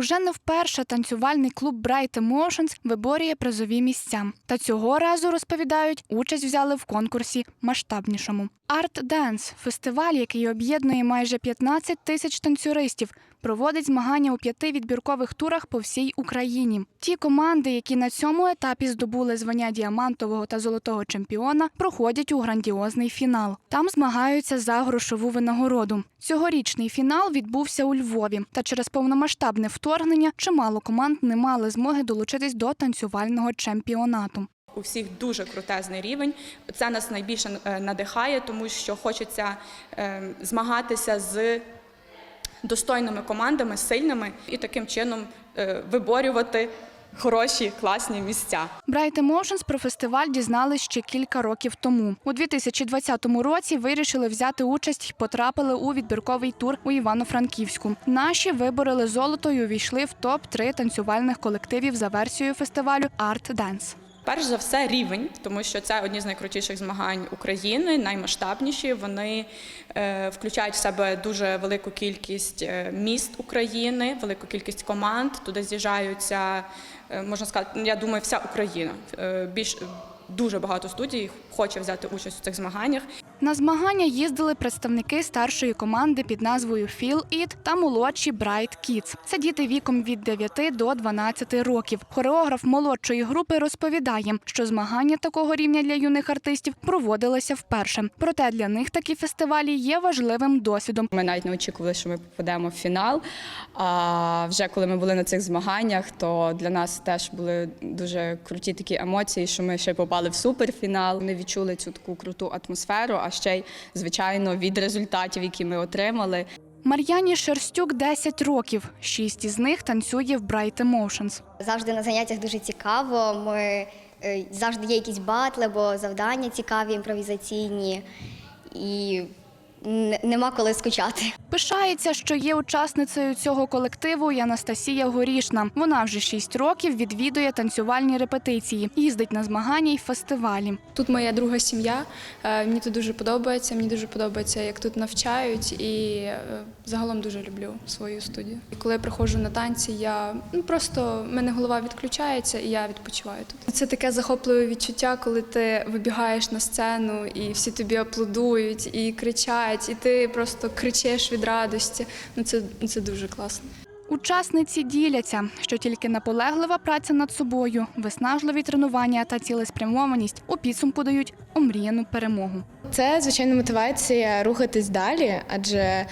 Уже не вперше танцювальний клуб Bright Emotions виборює призові місця. Та цього разу розповідають, участь взяли в конкурсі масштабнішому. Art Dance – фестиваль, який об'єднує майже 15 тисяч танцюристів, проводить змагання у п'яти відбіркових турах по всій Україні. Ті команди, які на цьому етапі здобули звання діамантового та золотого чемпіона, проходять у грандіозний фінал. Там змагаються за грошову винагороду. Цьогорічний фінал відбувся у Львові. Та через повномасштабне вторгнення чимало команд не мали змоги долучитись до танцювального чемпіонату. У всіх дуже крутезний рівень. Це нас найбільше е, надихає, тому що хочеться е, змагатися з достойними командами, сильними, і таким чином е, виборювати хороші, класні місця. Bright Emotions про фестиваль дізнались ще кілька років тому. У 2020 році вирішили взяти участь і потрапили у відбірковий тур у Івано-Франківську. Наші вибороли золото і увійшли в топ 3 танцювальних колективів за версією фестивалю Art Dance. Перш за все, рівень, тому що це одні з найкрутіших змагань України, наймасштабніші. Вони е, включають в себе дуже велику кількість е, міст України, велику кількість команд. Туди з'їжджаються, е, можна сказати, ну, я думаю, вся Україна. Більш дуже багато студій хоче взяти участь у цих змаганнях. На змагання їздили представники старшої команди під назвою Feel It та молодші Bright Kids. Це діти віком від 9 до 12 років. Хореограф молодшої групи розповідає, що змагання такого рівня для юних артистів проводилися вперше. Проте для них такі фестивалі є важливим досвідом. Ми навіть не очікували, що ми попадемо в фінал. А вже коли ми були на цих змаганнях, то для нас теж були дуже круті такі емоції, що ми ще попали в суперфінал. Ми відчули цю таку круту атмосферу, а ще й звичайно від результатів, які ми отримали. Мар'яні Шерстюк 10 років. Шість із них танцює в Bright Emotions. Завжди на заняттях дуже цікаво. Ми е, завжди є якісь батли, бо завдання цікаві, імпровізаційні, і нема коли скучати. Пишається, що є учасницею цього колективу і Анастасія Горішна. Вона вже 6 років відвідує танцювальні репетиції, їздить на змагання й фестивалі. Тут моя друга сім'я. Е, Мені тут дуже подобається. Мені дуже подобається, як тут навчають, і е, загалом дуже люблю свою студію. І коли я приходжу на танці, я ну просто в мене голова відключається, і я відпочиваю тут. Це таке захопливе відчуття, коли ти вибігаєш на сцену, і всі тобі аплодують і кричать, і ти просто кричиш від радості. Ну це, це дуже класно. Учасниці діляться, що тільки наполеглива праця над собою, виснажливі тренування та цілеспрямованість у підсумку дають омріяну перемогу. Це звичайно мотивація рухатись далі, адже е,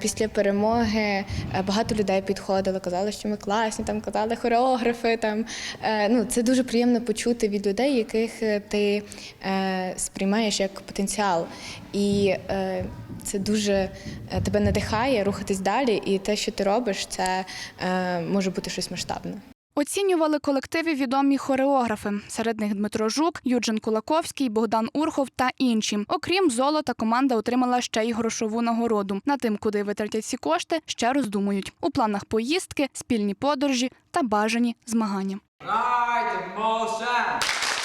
після перемоги е, багато людей підходили, казали, що ми класні, там казали хореографи. Там е, ну це дуже приємно почути від людей, яких ти сприймаєш як потенціал, і це дуже тебе надихає рухатись далі. І те, що ти робиш, це може бути щось масштабне. Оцінювали колективи відомі хореографи. Серед них Дмитро Жук, Юджин Кулаковський, Богдан Урхов та інші. Окрім золота, команда отримала ще й грошову нагороду. На тим, куди витратять ці кошти, ще роздумують. У планах поїздки, спільні подорожі та бажані змагання. Right.